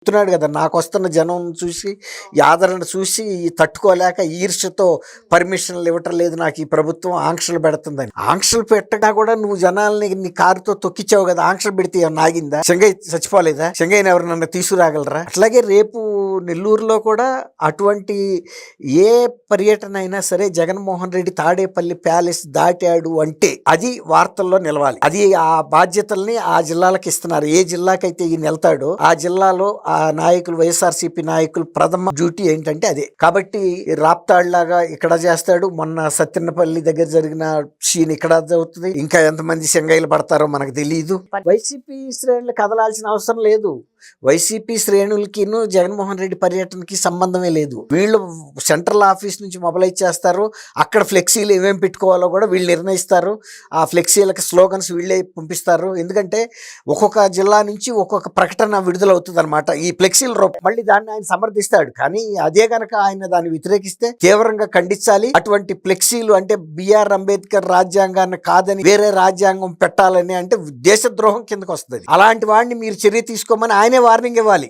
చెప్తున్నాడు కదా నాకు వస్తున్న జనం చూసి ఆదరణ చూసి తట్టుకోలేక ఈర్ష్యతో పర్మిషన్లు ఇవ్వటం లేదు నాకు ఈ ప్రభుత్వం ఆంక్షలు పెడుతుందని. ఆంక్షలు పెట్టడా కూడా నువ్వు జనాల్ని నీ కారుతో తొక్కిచ్చావు కదా ఆంక్షలు పెడితే నాగిందా చెంగై చచ్చిపోలేదా? చెంగైని ఎవరు నన్ను తీసుకురాగలరా? అట్లాగే రేపు నెల్లూరులో కూడా అటువంటి ఏ పర్యటన అయినా సరే జగన్మోహన్ రెడ్డి తాడేపల్లి ప్యాలెస్ దాటాడు అంటే అది వార్తల్లో నిలవాలి. అది ఆ బాధ్యతల్ని ఆ జిల్లాలకు ఇస్తున్నారు. ఏ జిల్లాకైతే ఈయన వెళ్తాడో ఆ జిల్లాలో ఆ నాయకులు వైఎస్ఆర్సీపీ నాయకులు ప్రథమ డ్యూటీ ఏంటంటే అదే. కాబట్టి రాప్తాళ్ళాగా ఇక్కడ చేస్తాడు. మొన్న సత్యనపల్లి దగ్గర జరిగిన సీన్ ఇక్కడ అవుతుంది ఇంకా ఎంతమంది శంగైలు పడతారో మనకు తెలియదు వైసీపీ శ్రేణులు కదలాల్సిన అవసరం లేదు. వైసీపీ శ్రేణులకిను జగన్మోహన్ రెడ్డి పర్యటనకి సంబంధమే లేదు. వీళ్ళు సెంట్రల్ ఆఫీస్ నుంచి మొబలైజ్ చేస్తారు. అక్కడ ఫ్లెక్సీలు ఏమేమి పెట్టుకోవాలో కూడా వీళ్ళు నిర్ణయిస్తారు. ఆ ఫ్లెక్సీలకు స్లోగన్స్ వీళ్ళే పంపిస్తారు. ఎందుకంటే ఒక్కొక్క జిల్లా నుంచి ఒక్కొక్క ప్రకటన విడుదలవుతుంది అనమాట ఈ ఫ్లెక్సీల రూపం మళ్ళీ దాన్ని ఆయన సమర్థిస్తాడు. కానీ అదే గనక ఆయన దాన్ని వ్యతిరేకిస్తే తీవ్రంగా ఖండించాలి. అటువంటి ఫ్లెక్సీలు అంటే బిఆర్ అంబేద్కర్ రాజ్యాంగాన్ని కాదని వేరే రాజ్యాంగం పెట్టాలని అంటే దేశద్రోహం కిందకు వస్తుంది అలాంటి వాడిని మీరు చర్య తీసుకోమని ఆయన ఆయనే వార్నింగ్ ఇవ్వాలి.